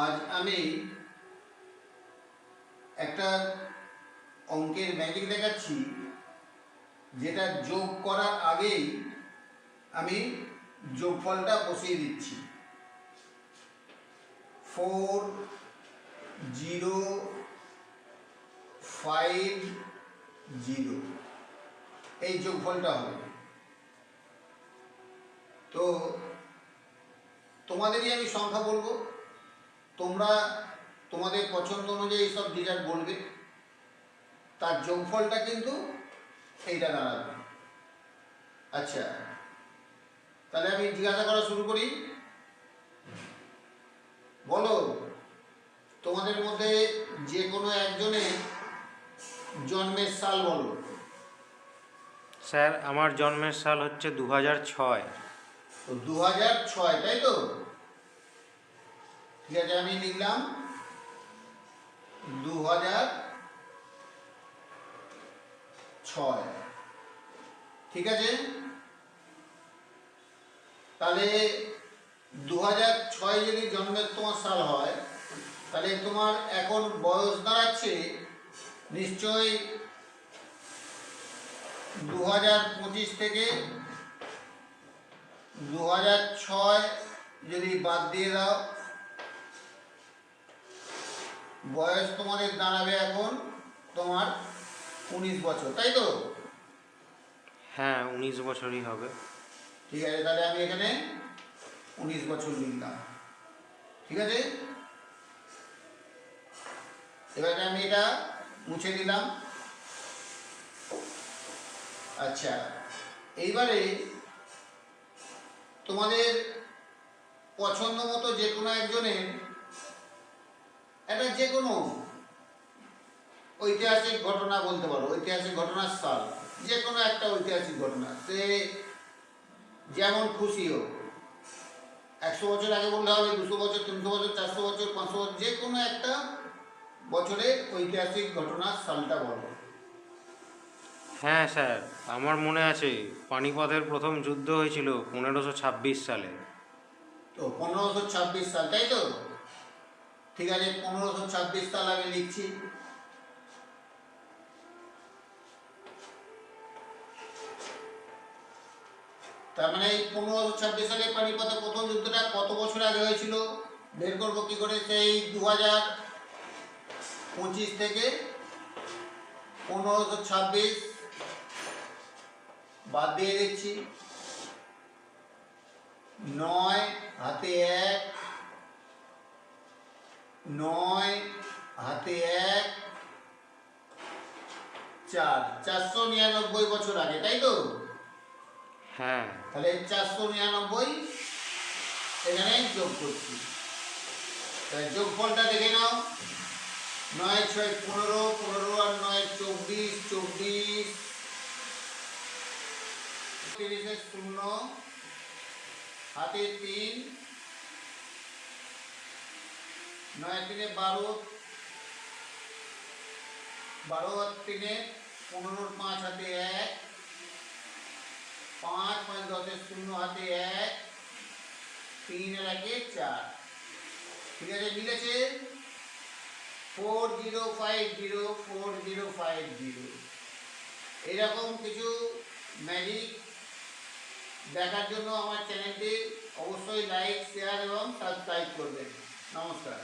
আজ আমি একটা অঙ্কের ম্যাজিক দেখাচ্ছি, যেটা যোগ করার আগেই আমি যোগফলটা বসিয়ে দিচ্ছি। Four, zero, five, zero. এই যোগফলটা হবে। তো তোমাদেরই আমি সংখ্যা বলব। তোমরা তোমাদের পছন্দ অনুযায়ী সব ডিজাইন বলবে। তার যোগফলটা কিন্তু এইটা দাঁড়াবে। আচ্ছা তাহলে আমি জিজ্ঞাসা করা শুরু করি। বলো তোমাদের মধ্যে যে কোনো একজনের জন্মের সাল বলো। স্যার আমার জন্মের সাল হচ্ছে দু হাজার ছয়। তো দু হাজার ছয় তাই তো? ঠিক আছে, আমি লিখলাম দু হাজার ছয়। ঠিক আছে? তাহলে দু হাজার ছয় যদি জন্মের তোমার সাল হয়, তাহলে তোমার এখন বয়স দাঁড়াচ্ছে নিশ্চয়ই দু হাজার পঁচিশ থেকে দু হাজার ছয় যদি বাদ দিয়ে দাও বয়স তোমাদের দাঁড়াবে এখন তোমার উনিশ বছর তাই তো? হ্যাঁ উনিশ বছরই হবে। ঠিক আছে তাহলে আমি এখানে উনিশ বছর লিখলাম। ঠিক আছে? এবারে আমি এটা মুছে দিলাম। আচ্ছা এইবারে তোমাদের পছন্দ মতো যে কোনো একজনের একটা যে কোনো ঐতিহাসিক ঘটনা বলতে পারো ঐতিহাসিক ঘটনার সাল যে কোনো একটা ঐতিহাসিক ঘটনা। সে যেমন খুশি হোক একশো বছর আগে বললে হবে দুশো বছর তিনশো বছর চারশো বছর পাঁচশো বছর যে কোনো একটা বছরের ঐতিহাসিক ঘটনার সালটা বলো। হ্যাঁ স্যার আমার মনে আছে পানিপথের প্রথম যুদ্ধ হয়েছিল পনেরোশো ছাব্বিশ সালে। তো পনেরোশো ছাব্বিশ সাল তাই তো? ঠিক আছে, পনেরোশো ছাব্বিশ সাল আমি লিখছি। তার মানে এই পনেরোশো ছাব্বিশ সালে পানিপথে প্রথম যুদ্ধটা কত বছর আগে হয়েছিল? বের করব করে? সেই দু হাজার পঁচিশ থেকে পনেরোশো ছাব্বিশ। বাদ দিয়ে দিচ্ছি। নয় হাতে এক। নয় হাতে এক চার চারশো নিরানব্বই বছর আগে তাই তো? হ্যাঁ। তাহলে চারশো নিরানব্বই এখানে যোগ করছি। তাহলে যোগফলটা দেখে নাও। নয় ছয় পনেরো পনেরো আর নয় চব্বিশ চব্বিশ। তিরিশে শূন্য হাতে তিন নয় তিনে বারো বারো আর তিনে পনেরোর পাঁচ হাতে এক, পাঁচ পাঁচ দশের শূন্য হাতে এক, তিনের একে চার। ঠিক আছে মিলেছে four zero five zero four zero five zero এরকম কিছু ম্যাজিক দেখার জন্য আমার চ্যানেলটি অবশ্যই লাইক শেয়ার এবং সাবস্ক্রাইব করবেন। নমস্কার।